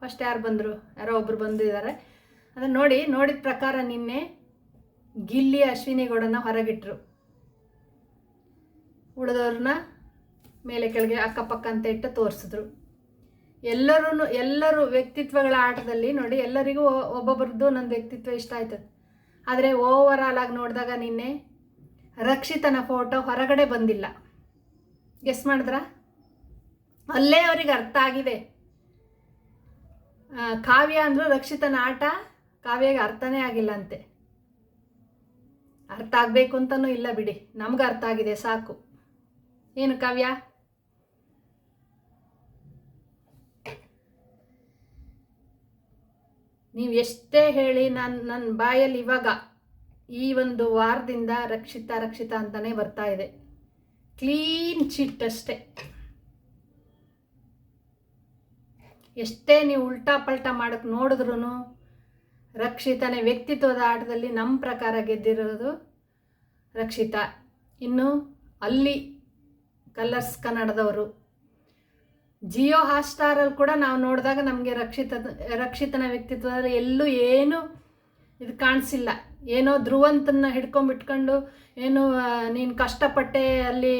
ಫಸ್ಟ್ ಯಾರು ಬಂದರು? ಯಾರೋ ಒಬ್ಬರು ಬಂದಿದ್ದಾರೆ ಅದನ್ನು ನೋಡಿ, ನೋಡಿದ ಪ್ರಕಾರ ನಿನ್ನೆ ಗಿಲ್ಲಿ ಅಶ್ವಿನಿ ಗೌಡನ ಹೊರಗಿಟ್ರು. ಉಳಿದವ್ರನ್ನ ಮೇಲೆ ಕೆಳಗೆ ಅಕ್ಕಪಕ್ಕ ಅಂತ ಇಟ್ಟು ತೋರಿಸಿದ್ರು. ಎಲ್ಲರೂ ಎಲ್ಲರೂ ವ್ಯಕ್ತಿತ್ವಗಳ ಆಟದಲ್ಲಿ ನೋಡಿ ಎಲ್ಲರಿಗೂ ಒ- ಒಬ್ಬೊಬ್ರದ್ದು ನನ್ನ ವ್ಯಕ್ತಿತ್ವ ಇಷ್ಟ ಆಯ್ತದೆ. ಆದರೆ ಓವರ್ ಆಗಿ ನೋಡಿದಾಗ ನಿನ್ನೆ ರಕ್ಷಿತನ ಫೋಟೋ ಹೊರಗಡೆ ಬಂದಿಲ್ಲ. ಗೆಸ್ ಮಾಡಿದ್ರ? ಅಲ್ಲೇ ಅವ್ರಿಗೆ ಅರ್ಥ ಆಗಿದೆ. ಕಾವ್ಯ ಅಂದರು ರಕ್ಷಿತನ ಆಟ ಕಾವ್ಯಗೆ ಅರ್ಥನೇ ಆಗಿಲ್ಲ ಅಂತೆ. ಅರ್ಥ ಆಗಬೇಕು ಅಂತನೂ ಇಲ್ಲ ಬಿಡಿ. ನಮ್ಗೆ ಅರ್ಥ ಆಗಿದೆ, ಸಾಕು. ಏನು ಕಾವ್ಯ? ನೀವು ಎಷ್ಟೇ ಹೇಳಿ ನಾನು ನನ್ನ ಬಾಯಲ್ಲಿ ಇವಾಗ ಈ ಒಂದು ವಾರದಿಂದ ರಕ್ಷಿತ ರಕ್ಷಿತ ಅಂತಲೇ ಬರ್ತಾ ಇದೆ. ಕ್ಲೀನ್ ಚಿಟ್ ಅಷ್ಟೇ. ಎಷ್ಟೇ ನೀವು ಉಲ್ಟಾ ಪಲ್ಟಾ ಮಾಡೋಕ್ಕೆ ನೋಡಿದ್ರೂ ರಕ್ಷಿತನೇ ವ್ಯಕ್ತಿತ್ವದ ಆಟದಲ್ಲಿ ನಮ್ಮ ಪ್ರಕಾರ ಗೆದ್ದಿರೋದು ರಕ್ಷಿತ. ಇನ್ನು ಅಲ್ಲಿ ಕಲರ್ಸ್ ಕನ್ನಡದವರು. ಜಿಯೋ ಹಾಟ್ಸ್ಟಾರಲ್ಲಿ ಕೂಡ ನಾವು ನೋಡಿದಾಗ ನಮಗೆ ರಕ್ಷಿತ, ರಕ್ಷಿತನ ವ್ಯಕ್ತಿತ್ವ ಎಲ್ಲೂ ಏನು ಇದು ಕಾಣಿಸಿಲ್ಲ. ಏನೋ ಧ್ರುವಂತನ ಹಿಡ್ಕೊಂಬಿಟ್ಕೊಂಡು ಏನು ನೀನು ಕಷ್ಟಪಟ್ಟೆ ಅಲ್ಲಿ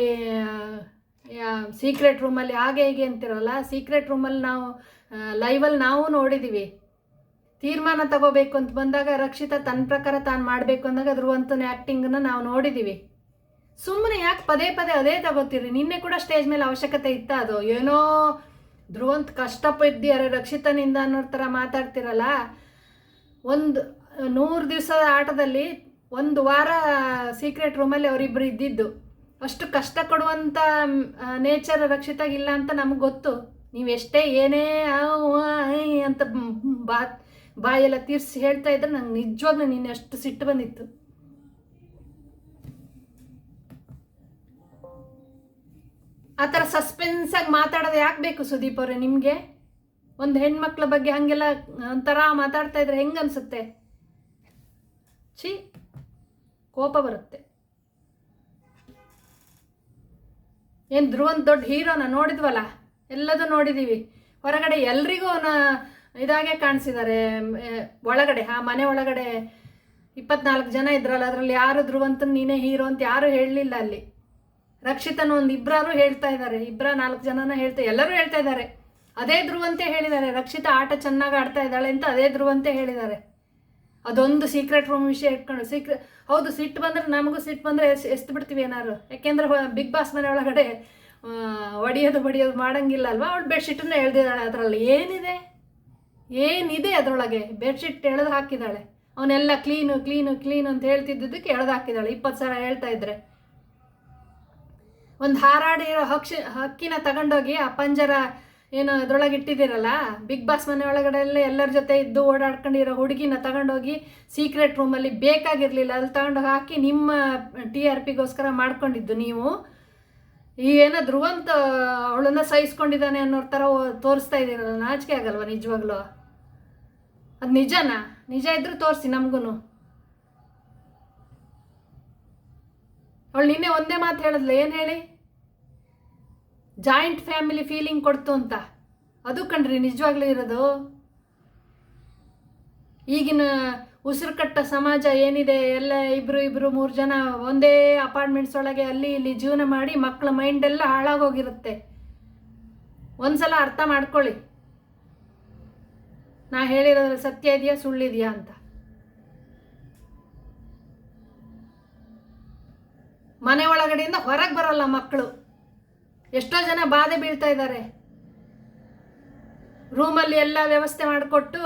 ಸೀಕ್ರೆಟ್ ರೂಮಲ್ಲಿ ಹಾಗೆ ಹೀಗೆ ಅಂತಿರಲ್ಲ ಸೀಕ್ರೆಟ್ ರೂಮಲ್ಲಿ ನಾವು ಲೈವಲ್ಲಿ ನಾವು ನೋಡಿದ್ದೀವಿ ತೀರ್ಮಾನ ತಗೋಬೇಕು ಅಂತ ಬಂದಾಗ ರಕ್ಷಿತ ತನ್ನ ಪ್ರಕಾರ ತಾನು ಮಾಡಬೇಕು ಅಂದಾಗ ಧ್ರುವಂತನ ಆ್ಯಕ್ಟಿಂಗನ್ನು ನಾವು ನೋಡಿದ್ದೀವಿ ಸುಮ್ಮನೆ ಯಾಕೆ ಪದೇ ಪದೇ ಅದೇ ತಗೋತೀರಿ? ನಿನ್ನೆ ಕೂಡ ಸ್ಟೇಜ್ ಮೇಲೆ ಅವಶ್ಯಕತೆ ಇತ್ತ ಅದು? ಏನೋ ಧ್ರುವಂತ್ ಕಷ್ಟಪಟ್ಟಿದ್ದಾರೆ ರಕ್ಷಿತನಿಂದ ಅನ್ನೋ ಥರ ಮಾತಾಡ್ತಿರಲ್ಲ? ಒಂದು, ನೂರು ದಿವಸದ ಆಟದಲ್ಲಿ ಒಂದು ವಾರ ಸೀಕ್ರೆಟ್ ರೂಮಲ್ಲಿ ಅವರಿಬ್ಬರು ಇದ್ದಿದ್ದು. ಅಷ್ಟು ಕಷ್ಟ ಕೊಡುವಂಥ ನೇಚರ್ ರಕ್ಷಿತಾಗಿಲ್ಲ ಅಂತ ನಮಗೆ ಗೊತ್ತು. ನೀವು ಎಷ್ಟೇ ಏನೇ ಅಂತ ಬಾ, ಬಾಯೆಲ್ಲ ತೀರ್ಸಿ ಹೇಳ್ತಾ ಇದ್ರೆ ನಂಗೆ ನಿಜವಾಗ್ಲೂ ನಿನ್ನೆ ಅಷ್ಟು ಸಿಟ್ಟು ಬಂದಿತ್ತು. ಆ ಥರ ಸಸ್ಪೆನ್ಸಾಗಿ ಮಾತಾಡೋದು ಯಾಕೆ ಬೇಕು ಸುದೀಪ್ ಅವರೇ ನಿಮಗೆ. ಒಂದು ಹೆಣ್ಮಕ್ಳ ಬಗ್ಗೆ ಹಾಗೆಲ್ಲ ಒಂಥರ ಮಾತಾಡ್ತಾ ಇದ್ರೆ ಹೆಂಗೆ ಅನ್ಸುತ್ತೆ? ಛೀ, ಕೋಪ ಬರುತ್ತೆ. ಏನು ಧ್ರುವಂತ ದೊಡ್ಡ ಹೀರೋನ ನೋಡಿದ್ವಲ್ಲ? ಎಲ್ಲದೂ ನೋಡಿದ್ದೀವಿ ಹೊರಗಡೆ ಎಲ್ರಿಗೂ ಅವನ ಇದಾಗೆ ಕಾಣಿಸಿದ್ದಾರೆ ಒಳಗಡೆ, ಆ ಮನೆ ಒಳಗಡೆ ಇಪ್ಪತ್ನಾಲ್ಕು ಜನ ಇದ್ರಲ್ಲ, ಅದರಲ್ಲಿ ಯಾರು ಧ್ರುವಂತ ನೀನೇ ಹೀರೋ ಅಂತ ಯಾರು ಹೇಳಲಿಲ್ಲ ಅಲ್ಲಿ. ರಕ್ಷಿತನ ಒಂದು ಇಬ್ಬರಾರು ಹೇಳ್ತಾ ಇದ್ದಾರೆ. ಇಬ್ಬರ ನಾಲ್ಕು ಜನನ ಹೇಳ್ತಾ ಎಲ್ಲರೂ ಹೇಳ್ತಾ ಇದ್ದಾರೆ. ಅದೇ ಧ್ರುವಂತೆ ಹೇಳಿದ್ದಾರೆ. ರಕ್ಷಿತ ಆಟ ಚೆನ್ನಾಗಿ ಆಡ್ತಾ ಇದ್ದಾಳೆ ಅಂತ ಅದೇ ಧ್ರುವಂತೆ ಹೇಳಿದ್ದಾರೆ. ಅದೊಂದು ಸೀಕ್ರೆಟ್ ರೂಮ್ ವಿಷಯ ಇಟ್ಕೊಂಡು ಸೀಕ್ರೆಟ್ ಹೌದು ಸಿಟ್ಟು ಬಂದ್ರೆ ನಮಗೂ ಸಿಟ್ಟು ಬಂದರೆ ಎಸ್ ಬಿಡ್ತೀವಿ ಏನಾರು ಯಾಕೆಂದ್ರೆ ಬಿಗ್ ಬಾಸ್ ಮನೆ ಒಳಗಡೆ ಒಡೆಯೋದು ಬಡಿಯೋದು ಮಾಡಂಗಿಲ್ಲ ಅಲ್ವಾ? ಅವಳು ಬೆಡ್ಶೀಟನ್ನ ಎಳ್ದಿದ್ದಾಳೆ ಅದರಲ್ಲಿ. ಏನಿದೆ? ಏನಿದೆ ಅದರೊಳಗೆ? ಬೆಡ್ಶೀಟ್ ಎಳೆದು ಹಾಕಿದ್ದಾಳೆ. ಅವನ್ನೆಲ್ಲ ಕ್ಲೀನು ಕ್ಲೀನು ಕ್ಲೀನು ಅಂತ ಹೇಳ್ತಿದ್ದಕ್ಕೆ ಎಳೆದು ಹಾಕಿದ್ದಾಳೆ. ಇಪ್ಪತ್ತು ಸಾವಿರ ಹೇಳ್ತಾ ಇದ್ರೆ. ಒಂದು ಹಾರಾಡಿರೋ ಹಕ್ಷಿ ಹಕ್ಕಿನ ತಗೊಂಡೋಗಿ ಆ ಪಂಜರ ಏನು ಅದ್ರೊಳಗೆ ಇಟ್ಟಿದ್ದೀರಲ್ಲ, ಬಿಗ್ ಬಾಸ್ ಮನೆ ಒಳಗಡೆ ಎಲ್ಲ ಎಲ್ಲರ ಜೊತೆ ಇದ್ದು ಓಡಾಡ್ಕೊಂಡಿರೋ ಹುಡುಗಿನ ತಗೊಂಡೋಗಿ ಸೀಕ್ರೆಟ್ ರೂಮಲ್ಲಿ ಬೇಕಾಗಿರಲಿಲ್ಲ. ಅಲ್ಲಿ ತಗೊಂಡು ಹಾಕಿ ನಿಮ್ಮ ಟಿ ಆರ್ ಪಿಗೋಸ್ಕರ ಮಾಡ್ಕೊಂಡಿದ್ದು ನೀವು. ಈ ಏನೋ ಧ್ರುವಂತ ಅವಳನ್ನ ಸಹಿಸ್ಕೊಂಡಿದ್ದಾನೆ ಅನ್ನೋ ಥರ ತೋರಿಸ್ತಾ ಇದ್ದೀರಲ್ಲ, ನಾಚಿಕೆ ಆಗಲ್ವ ನಿಜವಾಗ್ಲೂ? ಅದು ನಿಜನಾ? ನಿಜ ಇದ್ರೂ ತೋರಿಸಿ ನಮಗೂ ಅವಳು ನಿನ್ನೆ ಒಂದೇ ಮಾತು ಹೇಳಿದ್ಲು, ಏನು ಹೇಳಿ? ಜಾಯಿಂಟ್ ಫ್ಯಾಮಿಲಿ ಫೀಲಿಂಗ್ ಕೊಡ್ತು ಅಂತ. ಅದು ಕಣ್ರಿ, ನಿಜವಾಗ್ಲೂ ಇರೋದು? ಈಗಿನ ಉಸಿರು ಕಟ್ಟ ಸಮಾಜ ಏನಿದೆ? ಎಲ್ಲ ಇಬ್ರು ಇಬ್ರು ಮೂರು ಜನ ಒಂದೇ ಅಪಾರ್ಟ್ಮೆಂಟ್ಸ್ ಒಳಗೆ ಅಲ್ಲಿ ಇಲ್ಲಿ ಜೀವನ ಮಾಡಿ ಮಕ್ಕಳ ಮೈಂಡ್ ಎಲ್ಲ ಹಾಳಾಗೋಗಿರುತ್ತೆ. ಒಂದ್ಸಲ ಅರ್ಥ ಮಾಡ್ಕೊಳ್ಳಿ. ನಾ ಹೇಳಿರೋದ್ರಲ್ಲಿ ಸತ್ಯ ಇದೆಯಾ ಸುಳ್ಳಿದೆಯಾ ಅಂತ. ಮನೆ ಒಳಗಡೆಯಿಂದ ಹೊರಗೆ ಬರಲ್ಲ ಮಕ್ಕಳು ಎಷ್ಟೋ ಜನ ಬಾಧೆ ಬೀಳ್ತಾ ಇದ್ದಾರೆ. ರೂಮಲ್ಲಿ ಎಲ್ಲ ವ್ಯವಸ್ಥೆ ಮಾಡಿಕೊಟ್ಟು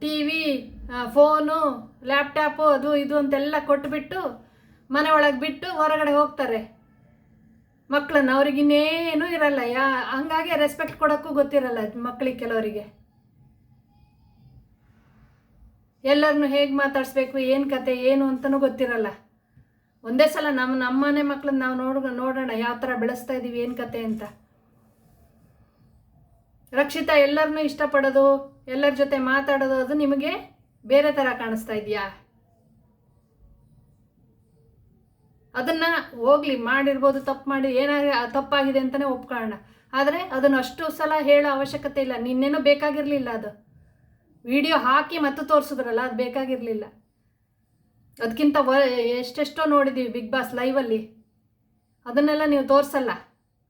ಟಿ ವಿ ಫೋನು, ಲ್ಯಾಪ್ಟಾಪು, ಅದು ಇದು ಅಂತೆಲ್ಲ ಕೊಟ್ಟುಬಿಟ್ಟು ಮನೆ ಒಳಗೆ ಬಿಟ್ಟು ಹೊರಗಡೆ ಹೋಗ್ತಾರೆ. ಮಕ್ಕಳನ್ನ ಅವ್ರಿಗಿನ್ನೇನೂ ಇರಲ್ಲ. ಯಾ, ಹಂಗಾಗಿ ರೆಸ್ಪೆಕ್ಟ್ ಕೊಡೋಕ್ಕೂ ಗೊತ್ತಿರಲ್ಲ ಮಕ್ಕಳಿಗೆ ಕೆಲವರಿಗೆ. ಎಲ್ಲರನ್ನು ಹೇಗೆ ಮಾತಾಡಿಸ್ಬೇಕು, ಏನು ಕತೆ, ಏನು ಅಂತಲೂ ಗೊತ್ತಿರಲ್ಲ. ಒಂದೇ ಸಲ ನಮ್ಮ ನಮ್ಮನೆ ಮಕ್ಳನ್ನ ನಾವು ನೋಡ ನೋಡೋಣ ಯಾವ ಥರ ಬೆಳೆಸ್ತಾ ಇದ್ದೀವಿ ಏನು ಕತೆ ಅಂತ. ರಕ್ಷಿತಾ ಎಲ್ಲರನ್ನೂ ಇಷ್ಟಪಡೋದು, ಎಲ್ಲರ ಜೊತೆ ಮಾತಾಡೋದು, ಅದು ನಿಮಗೆ ಬೇರೆ ಥರ ಕಾಣಿಸ್ತಾ ಇದೆಯಾ? ಅದನ್ನು ಹೋಗ್ಲಿ, ಮಾಡಿರ್ಬೋದು, ತಪ್ಪು ಮಾಡಿ, ಏನಾದ್ರೆ ತಪ್ಪಾಗಿದೆ ಅಂತಲೇ ಒಪ್ಕೊಳ್ಳೋಣ. ಆದರೆ ಅದನ್ನು ಅಷ್ಟು ಸಲ ಹೇಳೋ ಅವಶ್ಯಕತೆ ಇಲ್ಲ. ನಿನ್ನೇನೂ ಬೇಕಾಗಿರಲಿಲ್ಲ ಅದು. ವಿಡಿಯೋ ಹಾಕಿ ಮತ್ತೆ ತೋರಿಸಿದ್ರಲ್ಲ, ಅದು ಬೇಕಾಗಿರಲಿಲ್ಲ. ಅದಕ್ಕಿಂತ ಎಷ್ಟೆಷ್ಟೋ ನೋಡಿದ್ದೀವಿ ಬಿಗ್ ಬಾಸ್ ಲೈವಲ್ಲಿ ಅದನ್ನೆಲ್ಲ ನೀವು ತೋರಿಸಲ್ಲ.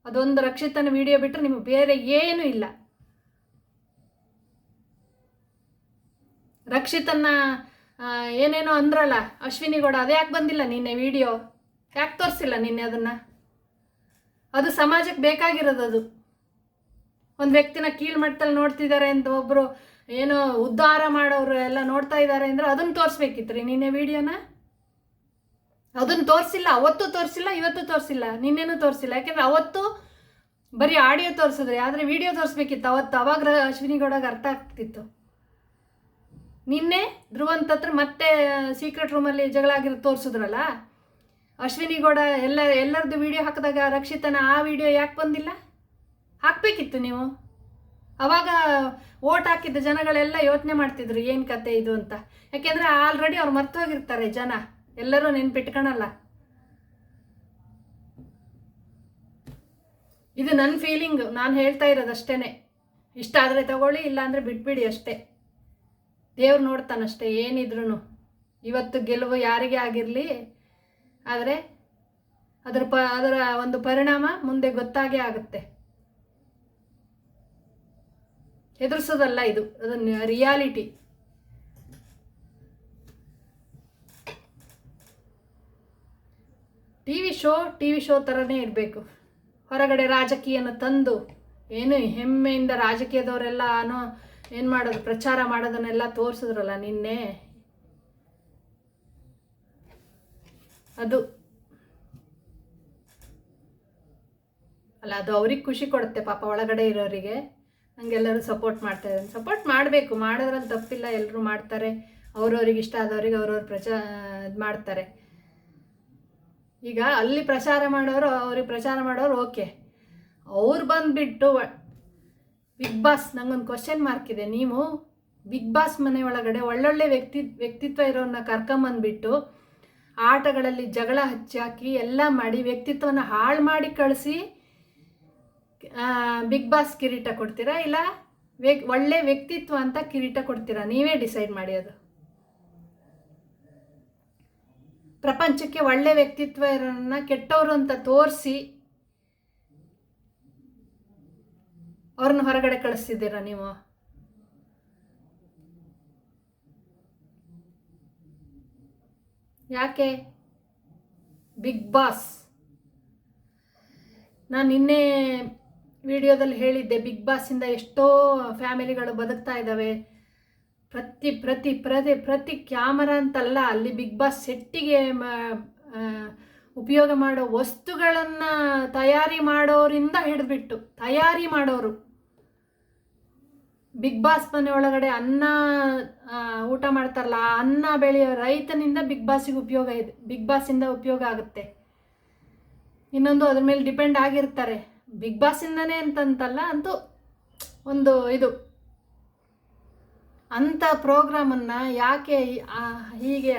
ಅದೊಂದು ರಕ್ಷಿತನ ವಿಡಿಯೋ ಬಿಟ್ಟರೆ ನಿಮಗೆ ಬೇರೆ ಏನೂ ಇಲ್ಲ. ರಕ್ಷಿತನ್ನ ಏನೇನೋ ಅಂದ್ರಲ್ಲ, ಅಶ್ವಿನಿ ಗೌಡ ಅದ್ಯಾಕೆ ಬಂದಿಲ್ಲ ನಿನ್ನೆ ವಿಡಿಯೋ ಯಾಕೆ ತೋರಿಸಿಲ್ಲ ನಿನ್ನೆ ಅದನ್ನು? ಅದು ಸಮಾಜಕ್ಕೆ ಬೇಕಾಗಿರೋದು ಅದು. ಒಂದು ವ್ಯಕ್ತಿನ ಕೀಳ್ಮಟ್ಟದಲ್ಲಿ ನೋಡ್ತಿದ್ದಾರೆ ಅಂತ ಒಬ್ಬರು ಏನೋ ಉದ್ಧಾರ ಮಾಡೋರು ಎಲ್ಲ ನೋಡ್ತಾ ಇದ್ದಾರೆ ಅಂದರೆ ಅದನ್ನು ತೋರಿಸ್ಬೇಕಿತ್ತು ರೀ ನಿನ್ನೆ ವಿಡಿಯೋನ? ಅದನ್ನು ತೋರಿಸಿಲ್ಲ, ಅವತ್ತು ತೋರಿಸಿಲ್ಲ, ಇವತ್ತು ತೋರಿಸಿಲ್ಲ, ನಿನ್ನೆನೂ ತೋರಿಸಿಲ್ಲ. ಯಾಕೆಂದ್ರೆ ಅವತ್ತು ಬರೀ ಆಡಿಯೋ ತೋರಿಸಿದ್ರಿ, ಆದರೆ ವಿಡಿಯೋ ತೋರಿಸ್ಬೇಕಿತ್ತು, ಅವತ್ತು ಅವಾಗ ರ- ಅಶ್ವಿನಿ ಗೌಡಗೆ ಅರ್ಥ ಆಗ್ತಿತ್ತು. ನಿನ್ನೆ ಧ್ರುವಂತ ಹತ್ರ ಮತ್ತೆ ಸೀಕ್ರೆಟ್ ರೂಮಲ್ಲಿ ಜಗಳ ಆಗಿರೋ ತೋರಿಸಿದ್ರಲ್ಲ? ಅಶ್ವಿನಿ ಗೌಡ ಎಲ್ಲ, ಎಲ್ಲರದ್ದು ವಿಡಿಯೋ ಹಾಕಿದಾಗ ರಕ್ಷಿತನ ಆ ವಿಡಿಯೋ ಯಾಕೆ ಬಂದಿಲ್ಲ? ಹಾಕಬೇಕಿತ್ತು ನೀವು? ಅವಾಗ ಓಟ್ ಹಾಕಿದ್ದ ಜನಗಳೆಲ್ಲ ಯೋಚನೆ ಮಾಡ್ತಿದ್ರು, ಏನು ಕತೆ ಇದು ಅಂತ. ಯಾಕೆಂದರೆ ಆಲ್ರೆಡಿ ಅವ್ರು ಮರ್ತೋಗಿರ್ತಾರೆ ಜನ. ಎಲ್ಲರೂ ನೆನ್ಪಿಟ್ಕೊಳಲ್ಲ. ಇದು ನನ್ನ ಫೀಲಿಂಗ್ ನಾನು ಹೇಳ್ತಾ ಇರೋದು ಇಷ್ಟ ಆದರೆ ತಗೊಳ್ಳಿ, ಇಲ್ಲಾಂದರೆ ಬಿಟ್ಬಿಡಿ ಅಷ್ಟೇ. ದೇವ್ರು ನೋಡ್ತಾನಷ್ಟೇ ಏನಿದ್ರು ಇವತ್ತು ಗೆಲುವು ಯಾರಿಗೆ ಆಗಿರಲಿ, ಆದರೆ ಅದರ ಪ, ಅದರ ಒಂದು ಪರಿಣಾಮ ಮುಂದೆ ಗೊತ್ತಾಗೇ ಆಗುತ್ತೆ. ಹೆದರ್ಸೋದಲ್ಲ ಇದು, ಅದನ್ನು reality T V show T V show ಥರನೇ ಇರಬೇಕು. ಹೊರಗಡೆ ರಾಜಕೀಯನ ತಂದು, ಏನು ಹೆಮ್ಮೆಯಿಂದ ರಾಜಕೀಯದವರೆಲ್ಲ ಏನೋ ಏನು ಮಾಡೋದು, ಪ್ರಚಾರ ಮಾಡೋದನ್ನೆಲ್ಲ ತೋರಿಸಿದ್ರಲ್ಲ ನಿನ್ನೆ? ಅದು. ಅಲ್ಲ, ಅದು ಅವ್ರಿಗೆ ಖುಷಿ ಕೊಡುತ್ತೆ ಪಾಪ ಒಳಗಡೆ ಇರೋರಿಗೆ. ನಂಗೆಲ್ಲರೂ ಸಪೋರ್ಟ್ ಮಾಡ್ತಾ ಇದ್ದಾರೆ. ಸಪೋರ್ಟ್ ಮಾಡಬೇಕು. ಮಾಡೋದ್ರಲ್ಲಿ ತಪ್ಪಿಲ್ಲ. ಎಲ್ಲರೂ ಮಾಡ್ತಾರೆ. ಅವ್ರವ್ರಿಗೆ ಇಷ್ಟ ಆದವ್ರಿಗೆ ಅವ್ರವ್ರ ಪ್ರಚಾ ಮಾಡ್ತಾರೆ. ಈಗ ಅಲ್ಲಿ ಪ್ರಚಾರ ಮಾಡೋರು, ಅವ್ರಿಗೆ ಪ್ರಚಾರ ಮಾಡೋರು ಓಕೆ ಅವ್ರು ಬಂದುಬಿಟ್ಟು ಬಿಗ್ ಬಾಸ್ ನಂಗೊಂದು ಕ್ವಶನ್ ಮಾರ್ಕ್ ಇದೆ. ನೀವು ಬಿಗ್ ಬಾಸ್ ಮನೆ ಒಳಗಡೆ ಒಳ್ಳೊಳ್ಳೆ ವ್ಯಕ್ತಿ, ವ್ಯಕ್ತಿತ್ವ ಇರೋರನ್ನ ಕರ್ಕೊಂಬಂದ್ಬಿಟ್ಟು ಆಟಗಳಲ್ಲಿ ಜಗಳ ಹಚ್ಚಾಕಿ ಎಲ್ಲ ಮಾಡಿ ವ್ಯಕ್ತಿತ್ವನ ಹಾಳು ಮಾಡಿ ಕಳಿಸಿ ಬಿಗ್ ಬಾಸ್ ಕಿರೀಟ ಕೊಡ್ತೀರಾ ಇಲ್ಲ ಒಳ್ಳೆ ವ್ಯಕ್ತಿತ್ವ ಅಂತ ಕಿರೀಟ ಕೊಡ್ತೀರಾ? ನೀವೇ ಡಿಸೈಡ್ ಮಾಡಿ ಅದು. ಪ್ರಪಂಚಕ್ಕೆ ಒಳ್ಳೆ ವ್ಯಕ್ತಿತ್ವ ಇರೋನ್ನ ಕೆಟ್ಟವರು ಅಂತ ತೋರಿಸಿ ಅವ್ರನ್ನ ಹೊರಗಡೆ ಕಳಿಸ್ತಿದ್ದೀರಾ ನೀವು? ಯಾಕೆ? ಬಿಗ್ ಬಾಸ್ ನಾನು ನಿನ್ನೆ ವಿಡಿಯೋದಲ್ಲಿ ಹೇಳಿದ್ದೆ ಬಿಗ್ ಬಾಸಿಂದ ಎಷ್ಟೋ ಫ್ಯಾಮಿಲಿಗಳು ಬದುಕ್ತಾ ಇದ್ದಾವೆ. ಪ್ರತಿ ಪ್ರತಿ ಪ್ರತಿ ಪ್ರತಿ ಕ್ಯಾಮರಾ ಅಂತಲ್ಲ, ಅಲ್ಲಿ ಬಿಗ್ ಬಾಸ್ ಸೆಟ್ಟಿಗೆ ಉಪಯೋಗ ಮಾಡೋ ವಸ್ತುಗಳನ್ನು ತಯಾರಿ ಮಾಡೋರಿಂದ ಹಿಡಿದ್ಬಿಟ್ಟು, ತಯಾರಿ ಮಾಡೋರು. ಬಿಗ್ ಬಾಸ್ ಮನೆ ಒಳಗಡೆ ಅನ್ನ ಊಟ ಮಾಡ್ತಾರಲ್ಲ, ಆ ಅನ್ನ ಬೆಳೆಯೋ ರೈತನಿಂದ ಬಿಗ್ ಬಾಸಿಗೆ ಉಪಯೋಗ ಇದೆ ಬಿಗ್ ಬಾಸಿಂದ ಉಪಯೋಗ ಆಗುತ್ತೆ. ಇನ್ನೊಂದು ಅದ್ರ ಮೇಲೆ ಡಿಪೆಂಡ್ ಆಗಿರ್ತಾರೆ. ಬಿಗ್ ಬಾಸಿಂದನೇ ಅಂತಂತಲ್ಲ ಅಂತೂ ಒಂದು ಇದು. ಅಂಥ ಪ್ರೋಗ್ರಾಮನ್ನು ಯಾಕೆ ಹೀಗೆ